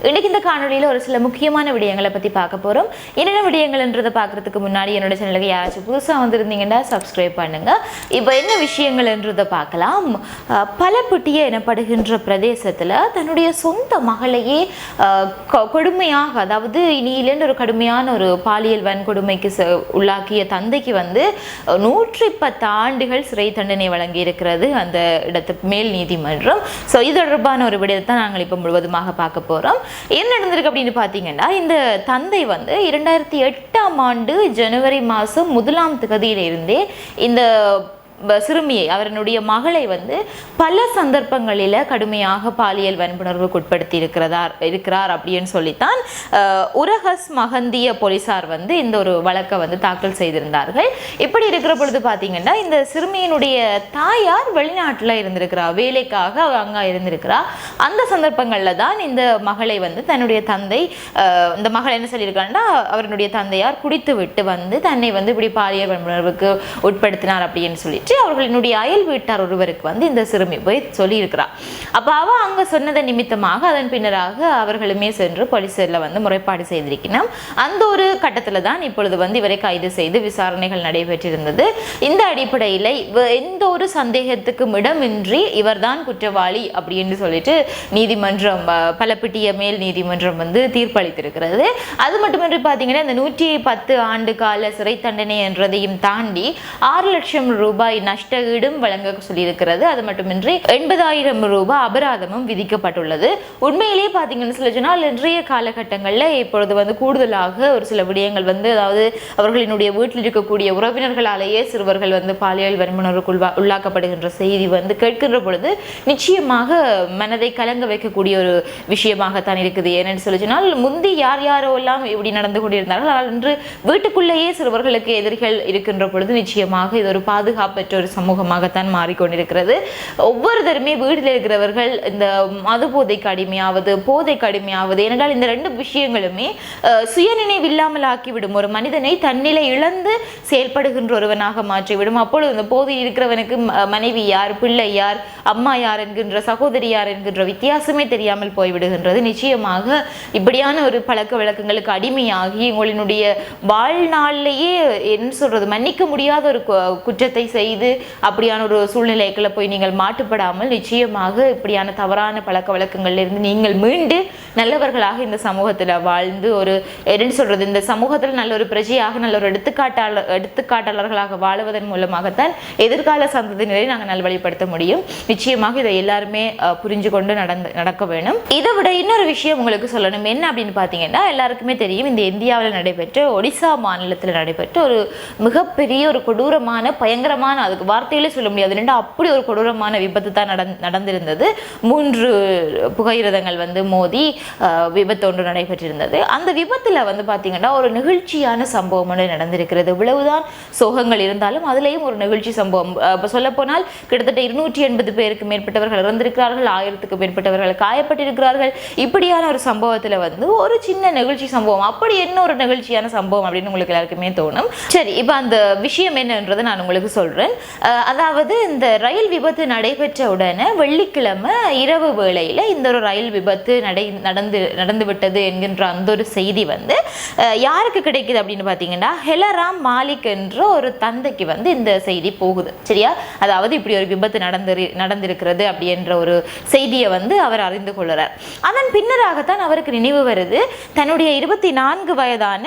இன்னைக்கு இந்த காணொலியில் ஒரு சில முக்கியமான விடயங்களை பற்றி பார்க்க போகிறோம் என்னென்ன விடயங்கள்ன்றதை பார்க்குறதுக்கு முன்னாடி என்னோட சேனலுக்கு யாராச்சும் புதுசாக வந்திருந்தீங்கன்னா சப்ஸ்கிரைப் பண்ணுங்கள் இப்போ என்ன விஷயங்கள்ன்றதை பார்க்கலாம். அஹ், எனப்படுகின்ற பிரதேசத்தில் தன்னுடைய சொந்த மகளையே கொ- கொடுமையாக அதாவது இனியிலேருந்து ஒரு கடுமையான ஒரு பாலியல் வன்கொடுமைக்கு ச- உள்ளாக்கிய தந்தைக்கு வந்து நூற்றி பத்து ஆண்டுகள் சிறை தண்டனை வழங்கி இருக்கிறது அந்த இடத்து மேல் நீதிமன்றம். ஸோ இது தொடர்பான ஒரு விடயத்தை நாங்கள் இப்போ முழுவதுமாக பார்க்க போகிறோம் என்ன நடந்திருக்கு அப்படின்னு பார்த்தீங்கன்னா இந்த தந்தை வந்து இரண்டாயிரத்தி எட்டாம் ஆண்டு ஜனவரி மாதம் முதலாம் தேதியிலிருந்தே இந்த சிறுமியை அவரனுடைய மகளை வந்து பல சந்தர்ப்பங்களில் கடுமையாக பாலியல் வன்புணர்வுக்கு உட்படுத்தி இருக்கிறதா இருக்கிறார் அப்படின்னு சொல்லித்தான் உரகஸ் மகந்திய போலீசார் வந்து இந்த ஒரு வழக்கை வந்து தாக்கல் செய்திருந்தார்கள். இப்படி இருக்கிற பொழுது பார்த்தீங்கன்னா இந்த சிறுமியினுடைய தாயார் வெளிநாட்டில் இருந்திருக்கிறா வேலைக்காக அவர் அங்கே இருந்திருக்கிறா. அந்த சந்தர்ப்பங்களில் தான் இந்த மகளை வந்து தன்னுடைய தந்தை இந்த மகள் என்ன சொல்லியிருக்காங்கன்னா அவருடைய தந்தையார் குடித்து விட்டு வந்து தன்னை வந்து இப்படி பாலியல் வன்புணர்வுக்கு உட்படுத்தினார் அப்படின்னு சொல்லிட்டு அவர்களினுடைய அயல் வீட்டார் ஒருவருக்கு வந்து இந்த சிறுமி போய் சொல்லியிருக்கிறார். அப்போ அவ அங்கே சொன்னதை நிமித்தமாக அதன் பின்னராக அவர்களுமே சென்று போலீஸில் வந்து முறைப்பாடு செய்திருக்கணும் அந்த ஒரு கட்டத்தில் தான் இப்பொழுது வந்து இவரை கைது செய்து விசாரணைகள் நடைபெற்றிருந்தது. இந்த அடிப்படையில் எந்த ஒரு சந்தேகத்துக்கும் இடமின்றி இவர்தான் குற்றவாளி அப்படின்னு சொல்லிட்டு நீதிமன்றம் பலப்பிட்டிய மேல் நீதிமன்றம் வந்து தீர்ப்பளித்திருக்கிறது. அது மட்டுமின்றி பார்த்தீங்கன்னா இந்த நூற்றி பத்து ஆண்டு கால சிறை தண்டனை என்றதையும் தாண்டி ஆறு லட்சம் ரூபாய் நஷ்ட ஈடும் வழங்க சொல்லியிருக்கிறது. அது மட்டுமின்றி எண்பதாயிரம் ரூபாய் அபராதமும் விதிக்கப்பட்டுள்ளது. உண்மையிலேயே பார்த்தீங்கன்னு சொல்லி சொன்னால் இன்றைய காலகட்டங்களில் இப்பொழுது வந்து கூடுதலாக ஒரு சில விடயங்கள் வந்து அதாவது அவர்களினுடைய வீட்டில் இருக்கக்கூடிய உறவினர்களாலேயே சிறுவர்கள் வந்து பாலியல் வன்முணர்வுக்கு உள்ளாக்கப்படுகின்ற செய்தி வந்து கேட்கின்ற பொழுது நிச்சயமாக மனதை கலங்க வைக்கக்கூடிய ஒரு விஷயமாகத்தான் இருக்குது. ஏனென்று சொல்லி சொன்னால் முந்தி யார் யாரோ எல்லாம் இப்படி நடந்து கொண்டிருந்தார்கள். ஆனால் இன்று வீட்டுக்குள்ளேயே சிறுவர்களுக்கு எதிரிகள் இருக்கின்ற பொழுது நிச்சயமாக இது ஒரு பாதுகாப்பு பாதுகாப்பற்ற ஒரு சமூகமாகத்தான் மாறிக்கொண்டிருக்கிறது. ஒவ்வொருத்தருமே வீட்டில் இருக்கிறவர்கள் இந்த மது போதைக்கு அடிமையாவது போதைக்கு அடிமையாவது ஏனென்றால் இந்த ரெண்டு விஷயங்களுமே சுயநினைவு இல்லாமல் ஆக்கிவிடும் ஒரு மனிதனை தன்னிலை இழந்து செயல்படுகின்ற ஒருவனாக மாற்றிவிடும். அப்பொழுது இந்த போதையில் இருக்கிறவனுக்கு மனைவி யார் பிள்ளை யார் அம்மா யார் என்கின்ற சகோதரி யார் என்கின்ற வித்தியாசமே தெரியாமல் போய்விடுகின்றது. நிச்சயமாக இப்படியான ஒரு பழக்க வழக்கங்களுக்கு அடிமையாகி உங்களினுடைய வாழ்நாளிலேயே என்ன சொல்றது மன்னிக்க முடியாத ஒரு குற்றத்தை செய்து அப்படியான ஒரு சூழ்நிலைகளை போய் நீங்கள் மாட்டுப்படாமல் நிச்சயமாக இப்படியான தவறான பழக்க வழக்கங்கள்லேருந்து நீங்கள் மீண்டு நல்லவர்களாக இந்த சமூகத்தில் வாழ்ந்து ஒரு என்ன சொல்றது இந்த சமூகத்தில் நல்ல ஒரு பிரஜையாக நல்ல ஒரு எடுத்துக்காட்டாளர் எடுத்துக்காட்டாளர்களாக வாழுவதன் மூலமாகத்தான் எதிர்கால சந்ததியினரை நாங்கள் நல்வழிப்படுத்த முடியும். நிச்சயமாக இதை எல்லாருமே புரிஞ்சு கொண்டு நடந்து நடக்க வேணும். இதை விட இன்னொரு விஷயம் உங்களுக்கு சொல்லணும். என்ன அப்படின்னு பார்த்தீங்கன்னா எல்லாருக்குமே தெரியும் இந்த இந்தியாவில் நடைபெற்ற ஒடிசா மாநிலத்தில் நடைபெற்ற ஒரு மிகப்பெரிய ஒரு கொடூரமான பயங்கரமான அதுக்கு வார்த்தையிலே சொல்ல முடியாது ரெண்டு அப்படி ஒரு கொடூரமான விபத்து தான் நடந் நடந்திருந்தது. மூன்று புகையிரதங்கள் வந்து மோதி விபத்து ஒன்று நடைபெற்றிருந்தது. அந்த விபத்தில் வந்து பார்த்திங்கன்னா ஒரு நிகழ்ச்சியான சம்பவம் ஒன்று நடந்திருக்கிறது. இவ்வளவுதான் சோகங்கள் இருந்தாலும் அதுலேயும் ஒரு நிகழ்ச்சி சம்பவம். இப்போ சொல்லப்போனால் கிட்டத்தட்ட இருநூற்றி எண்பது பேருக்கு மேற்பட்டவர்கள் இறந்திருக்கிறார்கள் ஆயிரத்துக்கு மேற்பட்டவர்கள் காயப்பட்டிருக்கிறார்கள். இப்படியான ஒரு சம்பவத்தில் வந்து ஒரு சின்ன நிகழ்ச்சி சம்பவம். அப்படி என்ன ஒரு நிகழ்ச்சியான சம்பவம் அப்படின்னு உங்களுக்கு எல்லாருக்குமே தோணும்? சரி இப்போ அந்த விஷயம் என்னன்றதை நான் உங்களுக்கு சொல்கிறேன் அதாவது இந்த ரயில் விபத்து நடைபெற்ற உடனே வெள்ளிக்கிழமை இரவு வேளையில் இந்த ஒரு ரயில் விபத்து நடை நடந்து நடந்து விட்டது என்கின்ற அந்த ஒரு செய்தி வந்து யாருக்கு கிடைக்குது அப்படின்னு பார்த்தீங்கன்னா ஹெலராம் மாலிக் என்ற ஒரு தந்தைக்கு வந்து இந்த செய்தி போகுது. சரியா? அதாவது இப்படி ஒரு விபத்து நடந்து நடந்திருக்கிறது அப்படின்ற ஒரு செய்தியை வந்து அவர் அறிந்து கொள்கிறார். அதன் பின்னராகத்தான் அவருக்கு நினைவு வருது தன்னுடைய இருபத்தி நான்கு வயதான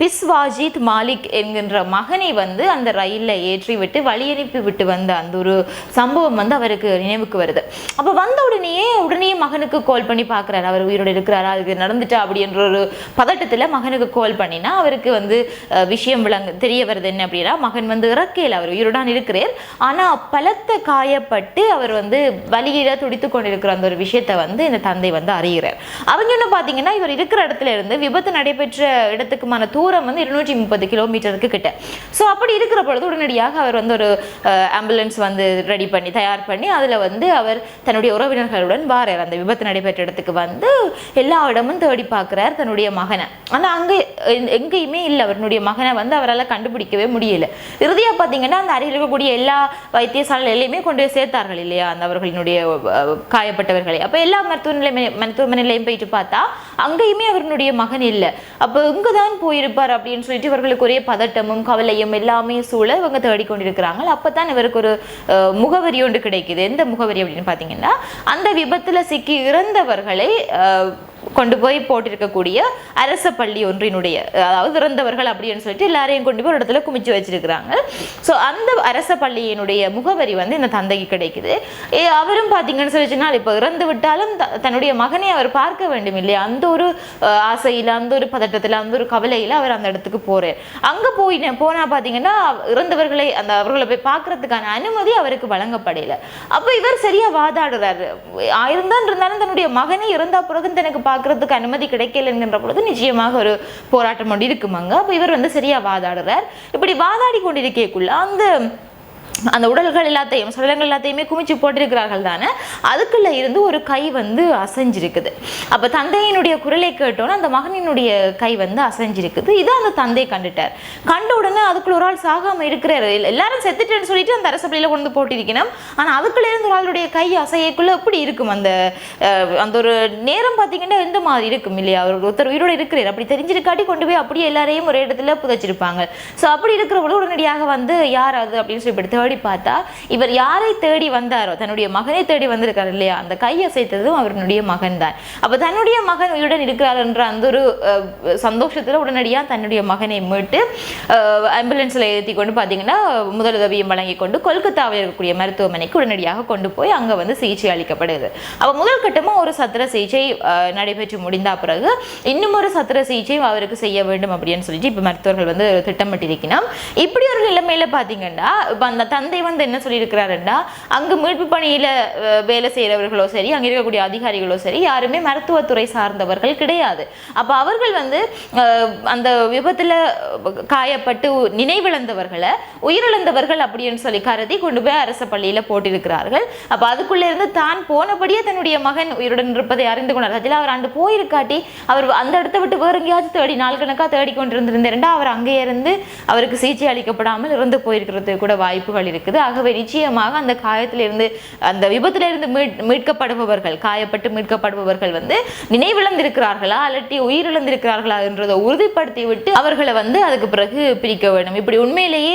பிஸ்வாஜித் மாலிக் என்கின்ற மகனை வந்து அந்த ரயிலில் ஏற்றி விட்டு வழி விட்டு வந்த அந்த ஒரு சம்பவம் வந்து அவருக்கு நினைவுக்கு வருது. அப்போ வந்த உடனேயே உடனே மகனுக்கு கால் பண்ணி பார்க்குறாரு அவர் உயிரோடு இருக்கிறாரா? இது நடந்துட்டா அப்படின்ற ஒரு பதட்டத்தில் மகனுக்கு கால் பண்ணினா அவருக்கு வந்து விஷயம் விளங்க தெரிய வருது என்ன அப்படின்னா மகன் வந்து இறக்கையில் அவர் உயிருடன் இருக்கிறார். ஆனால் பலத்த காயப்பட்டு அவர் வந்து வலியில துடித்து கொண்டிருக்கிற அந்த ஒரு விஷயத்தை வந்து இந்த தந்தை வந்து அறிகிறார். அவங்க என்ன பார்த்தீங்கன்னா இவர் இருக்கிற இடத்துல இருந்து விபத்து நடைபெற்ற இடத்துக்குமான தூ தூரம் வந்து இருநூற்றி முப்பது கிலோமீட்டருக்கு கிட்ட. ஸோ அப்படி இருக்கிற பொழுது உடனடியாக அவர் வந்து ஒரு ஆம்புலன்ஸ் வந்து ரெடி பண்ணி தயார் பண்ணி அதில் வந்து அவர் தன்னுடைய உறவினர்களுடன் வாரார். அந்த விபத்து நடைபெற்ற இடத்துக்கு வந்து எல்லா இடமும் தேடி பார்க்குறார் தன்னுடைய மகனை. ஆனால் அங்கே எங்கேயுமே இல்லை. அவருடைய மகனை வந்து அவரால் கண்டுபிடிக்கவே முடியல. இறுதியாக பார்த்தீங்கன்னா அந்த அருகில் இருக்கக்கூடிய எல்லா வைத்தியசாலையிலையுமே கொண்டு போய் சேர்த்தார்கள் இல்லையா? அந்த அவர்களினுடைய காயப்பட்டவர்களை. அப்போ எல்லா மருத்துவ நிலை மருத்துவமனையிலையும் போயிட்டு பார்த்தா அங்கேயுமே அவருடைய மகன் இல்லை. அப்போ இங்கே தான் இருப்பார் அப்படின்னு சொல்லிட்டு இவர்களுக்கு ஒரே பதட்டமும் கவலையும் எல்லாமே சூழ இவங்க தேடிக்கொண்டிருக்கிறாங்க. அப்போ தான் இவருக்கு ஒரு அஹ், முகவரி ஒன்று கிடைக்குது. எந்த முகவரி அப்படின்னு பார்த்தீங்கன்னா அந்த விபத்தில் சிக்கி இறந்தவர்களை கொண்டு போய் போட்டிருக்கக்கூடிய அரச பள்ளி ஒன்றினுடைய அதாவது இறந்தவர்கள் அப்படின்னு சொல்லிட்டு எல்லாரையும் கொண்டு போய் ஒரு இடத்துல குமிச்சு வச்சிருக்கிறாங்க. ஸோ அந்த அரச பள்ளியினுடைய முகவரி வந்து இந்த தந்தைக்கு கிடைக்குது. அவரும் பார்த்தீங்கன்னு சொல்லி சொன்னால் இப்போ இறந்து விட்டாலும் த- தன்னுடைய மகனை அவர் பார்க்க வேண்டும் இல்லையா? அந்த ஒரு ஆசையில் ஆசையில அந்த ஒரு பதட்டத்தில் அந்த ஒரு கவலையில் அவர் அந்த இடத்துக்கு போறார். அங்கே போய் போனா பார்த்தீங்கன்னா இறந்தவர்களை அந்த அவர்களை போய் பார்க்கறதுக்கான அனுமதி அவருக்கு வழங்கப்படலை. அப்போ இவர் சரியா வாதாடுறாரு. இருந்தான் இருந்தாலும் தன்னுடைய மகனை இறந்தா பிறகு தனக்கு பார்க்குறதுக்கு அனுமதி கிடைக்கல என்கின்ற பொழுது நிச்சயமாக ஒரு போராட்டம் ஒன்று இருக்குமாங்க. அப்போ இவர் வந்து சரியா வாதாடுறார். இப்படி வாதாடி கொண்டிருக்கக்குள்ள அந்த அந்த உடல்கள் எல்லாத்தையும் சடலங்கள் எல்லாத்தையுமே குமிச்சு போட்டிருக்கிறார்கள் தானே அதுக்குள்ளே இருந்து ஒரு கை வந்து அசைஞ்சிருக்குது. அப்போ தந்தையினுடைய குரலை கேட்டோன்னே அந்த மகனினுடைய கை வந்து அசைஞ்சிருக்குது. இதை அந்த தந்தை கண்டுட்டார். கண்ட உடனே அதுக்குள்ள ஒரு ஆள் சாகாம இருக்கிறாரு. எல்லாரும் செத்துட்டேன்னு சொல்லிட்டு அந்த அரசப்பள்ளியில கொண்டு போட்டிருக்கணும். ஆனால் அதுக்குள்ளே இருந்து ஒரு ஆளுடைய கை அசையக்குள்ளே எப்படி இருக்கும் அந்த அந்த ஒரு நேரம் பார்த்தீங்கன்னா எந்த மாதிரி இருக்கும் இல்லையா? அவர் ஒருத்தர் உயிரோடு இருக்கிறார். அப்படி தெரிஞ்சிருக்காட்டி கொண்டு போய் அப்படியே எல்லாரையும் ஒரு இடத்துல புதைச்சிருப்பாங்க. ஸோ அப்படி இருக்கிற உடனடியாக வந்து யார் அது அப்படின்னு சொல்லி இப்படி தேடி பார்த்தா இவர் யாரை தேடி வந்தாரோ தன்னுடைய மகனை தேடி வந்திருக்காரு இல்லையா? அந்த கை அசைத்ததும் அவருடைய மகன் தான். அப்போ தன்னுடைய மகன் உயிருடன் இருக்கிறார் என்ற அந்த ஒரு சந்தோஷத்தில் உடனடியாக தன்னுடைய மகனை மீட்டு ஆம்புலன்ஸில் ஏற்றி கொண்டு பார்த்தீங்கன்னா முதலுதவியும் வழங்கி கொண்டு கொல்கத்தாவில் இருக்கக்கூடிய மருத்துவமனைக்கு உடனடியாக கொண்டு போய் அங்கே வந்து சிகிச்சை அளிக்கப்படுது. அப்போ முதல் கட்டமாக ஒரு சத்திர சிகிச்சை நடைபெற்று முடிந்த பிறகு இன்னும் ஒரு சத்திர சிகிச்சை அவருக்கு செய்ய வேண்டும் அப்படின்னு சொல்லிட்டு இப்போ மருத்துவர்கள் வந்து திட்டமிட்டிருக்கணும் இப்படி ஒரு நிலைமையில் பார்த்தீங்கன்னா இப்போ அந்த தந்தை வந்து என்ன சொல்லியிருக்கிறாருன்னா அங்கு மீட்பு பணியில் வேலை செய்கிறவர்களோ சரி அங்கே இருக்கக்கூடிய அதிகாரிகளோ சரி யாருமே மருத்துவத்துறை சார்ந்தவர்கள் கிடையாது. அப்போ அவர்கள் வந்து அந்த விபத்தில் காயப்பட்டு நினைவிழந்தவர்களை உயிரிழந்தவர்கள் அப்படின்னு சொல்லி கருதி கொண்டு போய் அரசு பள்ளியில் போட்டிருக்கிறார்கள். அப்போ அதுக்குள்ளே இருந்து தான் போனபடியே தன்னுடைய மகன் உயிருடன் இருப்பதை அறிந்து கொண்டார். அதில் அவர் அண்டு போயிருக்காட்டி அவர் அந்த இடத்த விட்டு வேறு எங்கேயாச்சும் தேடி நாள் கணக்காக தேடி கொண்டிருந்திருந்தா அவர் அங்கே இருந்து அவருக்கு சிகிச்சை அளிக்கப்படாமல் இறந்து போயிருக்கிறதுக்கு கூட வாய்ப்புகள் இருக்குது. ஆகவே நிச்சயமாக அந்த காயத்திலிருந்து அந்த விபத்திலிருந்து மீட் மீட்கப்படுபவர்கள் காயப்பட்டு மீட்கப்படுபவர்கள் வந்து நினைவிழந்திருக்கிறார்களா அல்லட்டி உயிரிழந்திருக்கிறார்களா என்றதை உறுதிப்படுத்தி விட்டு அவர்களை வந்து அதுக்கு பிறகு பிரிக்க வேண்டும். இப்படி உண்மையிலேயே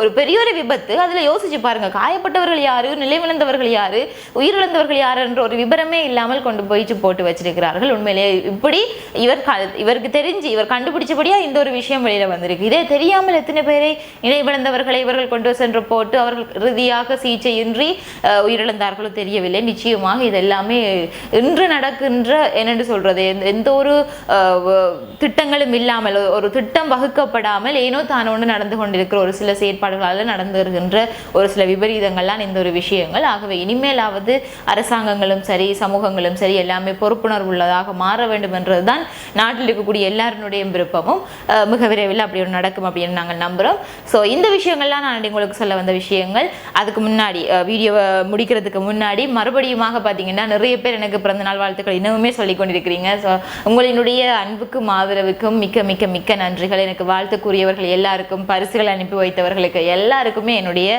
ஒரு பெரிய ஒரு விபத்து அதுல யோசிச்சு பாருங்க. காயப்பட்டவர்கள் யாரு நிலைவிழந்தவர்கள் யாரு உயிரிழந்தவர்கள் யாரு என்ற ஒரு விபரமே இல்லாமல் கொண்டு போயிட்டு போட்டு வச்சிருக்கிறார்கள். உண்மையிலேயே இப்படி இவர் இவருக்கு தெரிஞ்சு இவர் கண்டுபிடிச்சபடியா இந்த ஒரு விஷயம் வெளியில வந்திருக்கு. இதே தெரியாமல் எத்தனை பேரை நினைவிழந்தவர்களை இவர்கள் கொண்டு சென்று போட்டு அவர்கள் இறுதியாக சிகிச்சையின்றி உயிரிழந்தார்களோ தெரியவில்லை. நிச்சயமாக இது எல்லாமே இன்று நடக்கின்ற என்னென்று சொல்றது எந்த- எந்த ஒரு திட்டங்களும் இல்லாமல் ஒரு- திட்டம் வகுக்கப்படாமல் ஏனோ தானோன்னு நடந்து கொண்டிருக்கிற ஒரு சில செயற்பாடுகளால் நடந்து வருகின்ற ஒரு சில விபரீதங்கள்லாம் இந்த ஒரு விஷயங்கள். ஆகவே இனிமேலாவது அரசாங்கங்களும் சரி சமூகங்களும் சரி எல்லாமே பொறுப்புணர்வு உள்ளதாக மாற வேண்டும் என்றதுதான் நாட்டில் இருக்கக்கூடிய எல்லாருடைய விருப்பமும். மிக விரைவில் அப்படி ஒன்று நடக்கும் அப்படின்னு நாங்கள் நம்புகிறோம் ஸோ இந்த விஷயங்கள்லாம் நான் உங்களுக்கு சொல்ல வந்த விஷயங்கள். அதுக்கு முன்னாடி வீடியோவை முடிக்கிறதுக்கு முன்னாடி மறுபடியுமாக பார்த்தீங்கன்னா நிறைய பேர் எனக்கு பிறந்த நாள் வாழ்த்துக்கள் இன்னுமே சொல்லிக் கொண்டிருக்கிறீங்க. ஸோ உங்களினுடைய அன்புக்கும் ஆதரவுக்கும் மிக்க மிக்க மிக்க நன்றிகள். எனக்கு வாழ்த்துக்குரியவர்கள் எல்லாருக்கும் பரிசுகள் அனுப்பி வைத்தவர்களுக்கு எல்லாருக்குமே என்னுடைய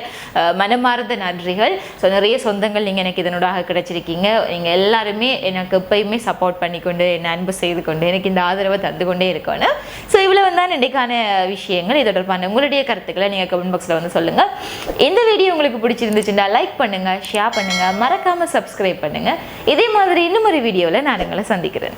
மனமார்ந்த நன்றிகள். ஸோ நிறைய சொந்தங்கள் நீங்கள் எனக்கு இதனூடாக கிடைச்சிருக்கீங்க. நீங்கள் எல்லாருமே எனக்கு எப்பயுமே சப்போர்ட் பண்ணி கொண்டு என்னை அன்பு செய்து கொண்டு எனக்கு இந்த ஆதரவை தந்து கொண்டே இருக்கணும். ஸோ இவ்வளோ தான் இன்றைக்கான விஷயங்கள். இது தொடர்பான உங்களுடைய கருத்துக்களை நீங்கள் கமெண்ட் பாக்ஸில் வந்து சொல்லுங்கள் இந்த வீடியோ உங்களுக்கு பிடிச்சிருந்துச்சுன்னா லைக் பண்ணுங்கள் ஷேர் பண்ணுங்கள் மறக்காமல் சப்ஸ்கிரைப் பண்ணுங்கள் இதே மாதிரி இன்னும் ஒரு வீடியோவில் நான் உங்களை சந்திக்கிறேன்.